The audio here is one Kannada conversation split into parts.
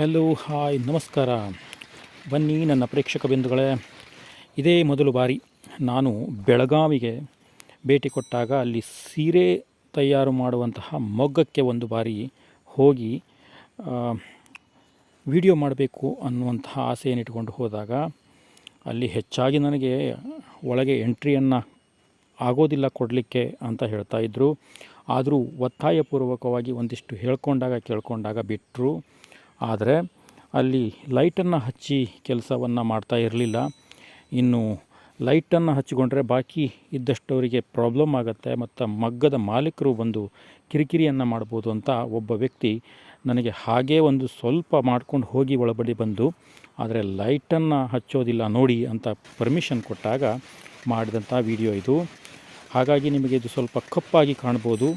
ಹೆಲೋ ಹಾಯ್ ನಮಸ್ಕಾರ. ಬನ್ನಿ ನನ್ನ ಪ್ರೇಕ್ಷಕ ಬಿಂದುಗಳೇ. ಇದೇ ಮೊದಲು ಬಾರಿ ನಾನು ಬೆಳಗಾವಿಗೆ ಭೇಟಿ ಕೊಟ್ಟಾಗ ಅಲ್ಲಿ ಸೀರೆ ತಯಾರು ಮಾಡುವಂತಹ ಮೊಗ್ಗಕ್ಕೆ ಒಂದು ಬಾರಿ ಹೋಗಿ ವಿಡಿಯೋ ಮಾಡಬೇಕು ಅನ್ನುವಂತಹ ಆಸೆಯನ್ನು ಇಟ್ಕೊಂಡು ಹೋದಾಗ ಅಲ್ಲಿ ಹೆಚ್ಚಾಗಿ ನನಗೆ ಒಳಗೆ ಎಂಟ್ರಿಯನ್ನು ಆಗೋದಿಲ್ಲ, ಕೊಡಲಿಕ್ಕೆ ಅಂತ ಹೇಳ್ತಾ ಇದ್ದರು ಆದರೂ ಒತ್ತಾಯಪೂರ್ವಕವಾಗಿ ಒಂದಿಷ್ಟು ಹೇಳ್ಕೊಂಡಾಗ ಕೇಳ್ಕೊಂಡಾಗ ಬಿಟ್ಟರು ಆದರೆ ಅಲ್ಲಿ ಲೈಟನ್ನು ಹಚ್ಚಿ ಕೆಲಸವನ್ನು ಮಾಡ್ತಾ ಇರಲಿಲ್ಲ. ಇನ್ನು ಲೈಟನ್ನು ಹಚ್ಚಿಕೊಂಡ್ರೆ ಬಾಕಿ ಇದ್ದಷ್ಟವರಿಗೆ ಪ್ರಾಬ್ಲಮ್ ಆಗುತ್ತೆ ಮತ್ತು ಮಗ್ಗದ ಮಾಲೀಕರು ಬಂದು ಕಿರಿಕಿರಿಯನ್ನು ಮಾಡ್ಬೋದು ಅಂತ ಒಬ್ಬ ವ್ಯಕ್ತಿ ನನಗೆ ಹಾಗೇ ಒಂದು ಸ್ವಲ್ಪ ಮಾಡ್ಕೊಂಡು ಹೋಗಿ ಒಳಬಡಿ ಬಂದು, ಆದರೆ ಲೈಟನ್ನು ಹಚ್ಚೋದಿಲ್ಲ ನೋಡಿ ಅಂತ ಪರ್ಮಿಷನ್ ಕೊಟ್ಟಾಗ ಮಾಡಿದಂಥ ವಿಡಿಯೋ ಇದು. ಹಾಗಾಗಿ ನಿಮಗೆ ಇದು ಸ್ವಲ್ಪ ಕಪ್ಪಾಗಿ ಕಾಣ್ಬೋದು.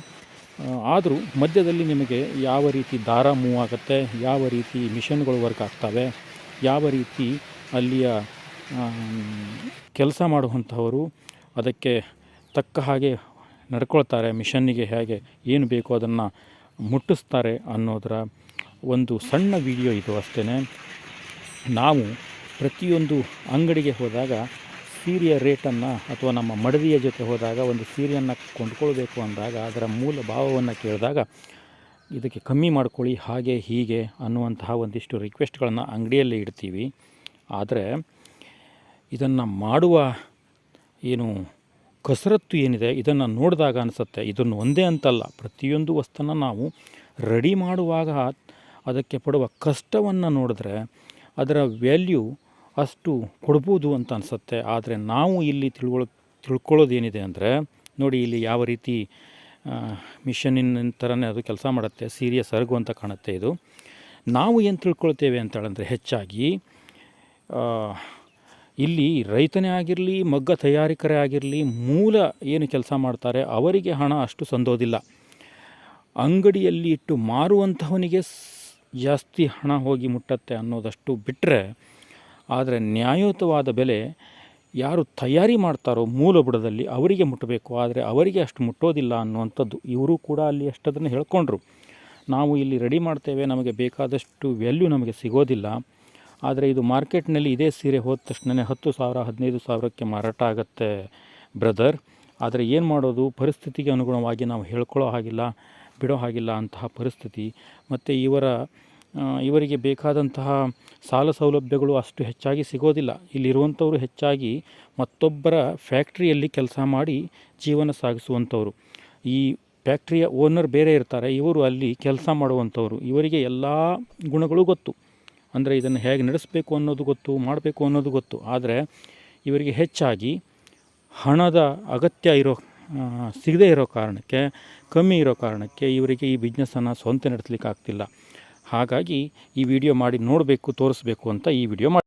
ಆದರೂ ಮಧ್ಯದಲ್ಲಿ ನಿಮಗೆ ಯಾವ ರೀತಿ ದಾರ ಮೂವ್ ಆಗುತ್ತೆ, ಯಾವ ರೀತಿ ಮಿಷನ್ಗಳು ವರ್ಕ್ ಆಗ್ತವೆ, ಯಾವ ರೀತಿ ಅಲ್ಲಿಯ ಕೆಲಸ ಮಾಡುವಂಥವರು ಅದಕ್ಕೆ ತಕ್ಕ ಹಾಗೆ ನಡ್ಕೊಳ್ತಾರೆ, ಮಿಷನ್ನಿಗೆ ಹೇಗೆ ಏನು ಬೇಕೋ ಅದನ್ನು ಮುಟ್ಟಿಸ್ತಾರೆ ಅನ್ನೋದರ ಒಂದು ಸಣ್ಣ ವಿಡಿಯೋ ಇದು ಅಷ್ಟೇ ನಾವು ಪ್ರತಿಯೊಂದು ಅಂಗಡಿಗೆ ಹೋದಾಗ ಸೀರೆಯ ರೇಟನ್ನು ಅಥವಾ ನಮ್ಮ ಮಡದಿಯ ಜೊತೆ ಹೋದಾಗ ಒಂದು ಸೀರೆಯನ್ನು ಕೊಂಡ್ಕೊಳ್ಬೇಕು ಅಂದಾಗ ಅದರ ಮೂಲ ಭಾವವನ್ನು ಕೇಳಿದಾಗ ಇದಕ್ಕೆ ಕಮ್ಮಿ ಮಾಡ್ಕೊಳ್ಳಿ, ಹಾಗೆ, ಹೀಗೆ ಅನ್ನುವಂತಹ ಒಂದಿಷ್ಟು ರಿಕ್ವೆಸ್ಟ್ಗಳನ್ನು ಅಂಗಡಿಯಲ್ಲಿ ಇಡ್ತೀವಿ. ಆದರೆ ಇದನ್ನು ಮಾಡುವ ಏನು ಕಸರತ್ತು ಏನಿದೆ, ಇದನ್ನು ನೋಡಿದಾಗ ಅನಿಸುತ್ತೆ. ಇದನ್ನು ಒಂದೇ ಅಂತಲ್ಲ, ಪ್ರತಿಯೊಂದು ವಸ್ತುನ ನಾವು ರೆಡಿ ಮಾಡುವಾಗ ಅದಕ್ಕೆ ಪಡುವ ಕಷ್ಟವನ್ನು ನೋಡಿದ್ರೆ ಅದರ ವ್ಯಾಲ್ಯೂ ಅಷ್ಟು ಕೊಡ್ಬೋದು ಅಂತ ಅನಿಸುತ್ತೆ. ಆದರೆ ನಾವು ಇಲ್ಲಿ ತಿಳ್ಕೊಳ್ ತಿಳ್ಕೊಳ್ಳೋದೇನಿದೆ ಅಂದರೆ, ನೋಡಿ ಇಲ್ಲಿ ಯಾವ ರೀತಿ ಮಿಷನಿನ ಥರನೇ ಅದು ಕೆಲಸ ಮಾಡುತ್ತೆ, ಸೀರಿಯಸ್ ಸರಗು ಅಂತ ಕಾಣುತ್ತೆ ಇದು. ನಾವು ಏನು ತಿಳ್ಕೊಳ್ತೇವೆ ಅಂತೇಳಂದರೆ ಹೆಚ್ಚಾಗಿ ಇಲ್ಲಿ ರೈತನೇ ಆಗಿರಲಿ, ಮಗ್ಗ ತಯಾರಿಕರೇ ಆಗಿರಲಿ, ಮೂಲ ಏನು ಕೆಲಸ ಮಾಡ್ತಾರೆ, ಅವರಿಗೆ ಹಣ ಅಷ್ಟು ಸಂದೋದಿಲ್ಲ. ಅಂಗಡಿಯಲ್ಲಿ ಇಟ್ಟು ಮಾರುವಂತಹವನಿಗೆ ಜಾಸ್ತಿ ಹಣ ಹೋಗಿ ಮುಟ್ಟತ್ತೆ ಅನ್ನೋದಷ್ಟು ಬಿಟ್ಟರೆ ಆದರೆ ನ್ಯಾಯಯುತವಾದ ಬೆಲೆ ಯಾರು ತಯಾರಿ ಮಾಡ್ತಾರೋ ಮೂಲ ಬುಡದಲ್ಲಿ ಅವರಿಗೆ ಮುಟ್ಟಬೇಕು, ಆದರೆ ಅವರಿಗೆ ಅಷ್ಟು ಮುಟ್ಟೋದಿಲ್ಲ ಅನ್ನುವಂಥದ್ದು ಇವರು ಕೂಡ ಅಲ್ಲಿ ಅಷ್ಟದನ್ನು ಹೇಳ್ಕೊಂಡ್ರು. ನಾವು ಇಲ್ಲಿ ರೆಡಿ ಮಾಡ್ತೇವೆ, ನಮಗೆ ಬೇಕಾದಷ್ಟು ವ್ಯಾಲ್ಯೂ ನಮಗೆ ಸಿಗೋದಿಲ್ಲ, ಆದರೆ ಇದು ಮಾರ್ಕೆಟ್ನಲ್ಲಿ ಇದೇ ಸೀರೆ ಹೋದ ತಕ್ಷಣವೇ ಹತ್ತು ಸಾವಿರ, ಹದಿನೈದು ಸಾವಿರಕ್ಕೆ ಮಾರಾಟ ಆಗುತ್ತೆ ಬ್ರದರ್. ಆದರೆ ಏನು ಮಾಡೋದು? ಪರಿಸ್ಥಿತಿಗೆ ಅನುಗುಣವಾಗಿ ನಾವು ಹೇಳ್ಕೊಳ್ಳೋ ಹಾಗಿಲ್ಲ, ಬಿಡೋ ಹಾಗಿಲ್ಲ ಅಂತಹ ಪರಿಸ್ಥಿತಿ. ಮತ್ತು ಇವರ ಇವರಿಗೆ ಬೇಕಾದಂತಹ ಸಾಲ ಸೌಲಭ್ಯಗಳು ಅಷ್ಟು ಹೆಚ್ಚಾಗಿ ಸಿಗೋದಿಲ್ಲ. ಇಲ್ಲಿರುವಂಥವರು ಹೆಚ್ಚಾಗಿ ಮತ್ತೊಬ್ಬರ ಫ್ಯಾಕ್ಟ್ರಿಯಲ್ಲಿ ಕೆಲಸ ಮಾಡಿ ಜೀವನ ಸಾಗಿಸುವಂಥವರು. ಈ ಫ್ಯಾಕ್ಟ್ರಿಯ ಓನರ್ ಬೇರೆ ಇರ್ತಾರೆ, ಇವರು ಅಲ್ಲಿ ಕೆಲಸ ಮಾಡುವಂಥವ್ರು. ಇವರಿಗೆ ಎಲ್ಲ ಗುಣಗಳು ಗೊತ್ತು. ಅಂದರೆ ಇದನ್ನು ಹೇಗೆ ನಡೆಸಬೇಕು ಅನ್ನೋದು ಗೊತ್ತು, ಮಾಡಬೇಕು ಅನ್ನೋದು ಗೊತ್ತು. ಆದರೆ ಇವರಿಗೆ ಹೆಚ್ಚಾಗಿ ಹಣದ ಅಗತ್ಯ ಇರೋ ಸಿಗದೇ ಇರೋ ಕಾರಣಕ್ಕೆ, ಕಮ್ಮಿ ಇರೋ ಕಾರಣಕ್ಕೆ ಇವರಿಗೆ ಈ ಬಿಸ್ನೆಸ್ಸನ್ನು ಸ್ವಂತ ನಡೆಸಲಿಕ್ಕೆ ಆಗ್ತಿಲ್ಲ. ಹಾಗಾಗಿ ಈ ವಿಡಿಯೋ ಮಾಡಿ ನೋಡಬೇಕು ತೋರಿಸ್ಬೇಕು ಅಂತ ಈ ವಿಡಿಯೋ ಮಾಡಿ